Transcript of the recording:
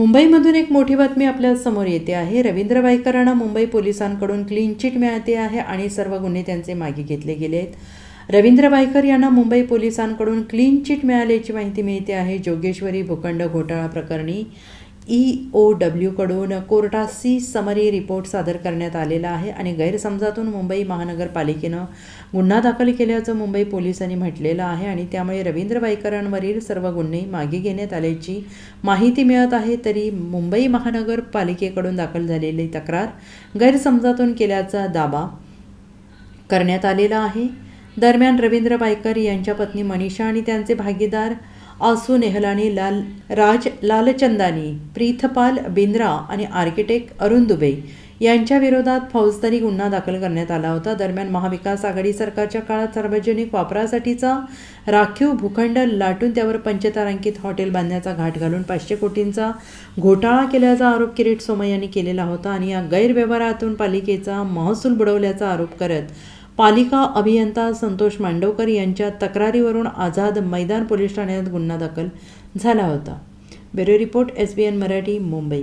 मुंबईमधून एक मोठी बातमी आपल्यासमोर येते आहे. रवींद्र वायकरांना मुंबई पोलिसांकडून क्लीन चिट मिळते आहे आणि सर्व गुन्हे त्यांचे मागे घेतले गेले आहेत. रवींद्र वायकर यांना मुंबई पोलिसांकडून क्लीन चिट मिळाल्याची माहिती मिळते आहे. जोगेश्वरी भूखंड घोटाळा प्रकरणी ई ओ डब्ल्यूकडून कोर्टासी समरी रिपोर्ट सादर करण्यात आलेला आहे आणि गैरसमजातून मुंबई महानगरपालिकेनं गुन्हा दाखल केल्याचं मुंबई पोलिसांनी म्हटलेलं आहे आणि त्यामुळे रवींद्र वायकरांवरील सर्व गुन्हे मागे घेण्यात आल्याची माहिती मिळत आहे तरी मुंबई महानगरपालिकेकडून दाखल झालेली तक्रार गैरसमजातून केल्याचा दावा करण्यात आलेला आहे. दरम्यान रवींद्र पायकर यांच्या पत्नी मनीषा आणि त्यांचे भागीदार आसू नेहलानी लाल राज लालचंदानी प्रीथपाल बिंद्रा आणि आर्किटेक्ट अरुण दुबे यांच्या विरोधात फौजदारी गुन्हा दाखल करण्यात आला होता. दरम्यान महाविकास आघाडी सरकारच्या काळात सार्वजनिक वापरासाठीचा राखीव भूखंड लाटून त्यावर पंचतारांकित हॉटेल बांधण्याचा घाट घालून पाचशे कोटींचा घोटाळा केल्याचा आरोप किरीट सोमय यांनी केलेला होता आणि या गैरव्यवहारातून पालिकेचा महसूल बुडवल्याचा आरोप करत पालिका अभियंता संतोष मांडवकर यांच्या तक्रारीवरून आझाद मैदान पोलीस ठाण्यात गुन्हा दाखल झाला होता. Bureau report S B N Marathi Mumbai.